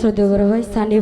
শ্রদ্ধেয় বড় ভাই সানি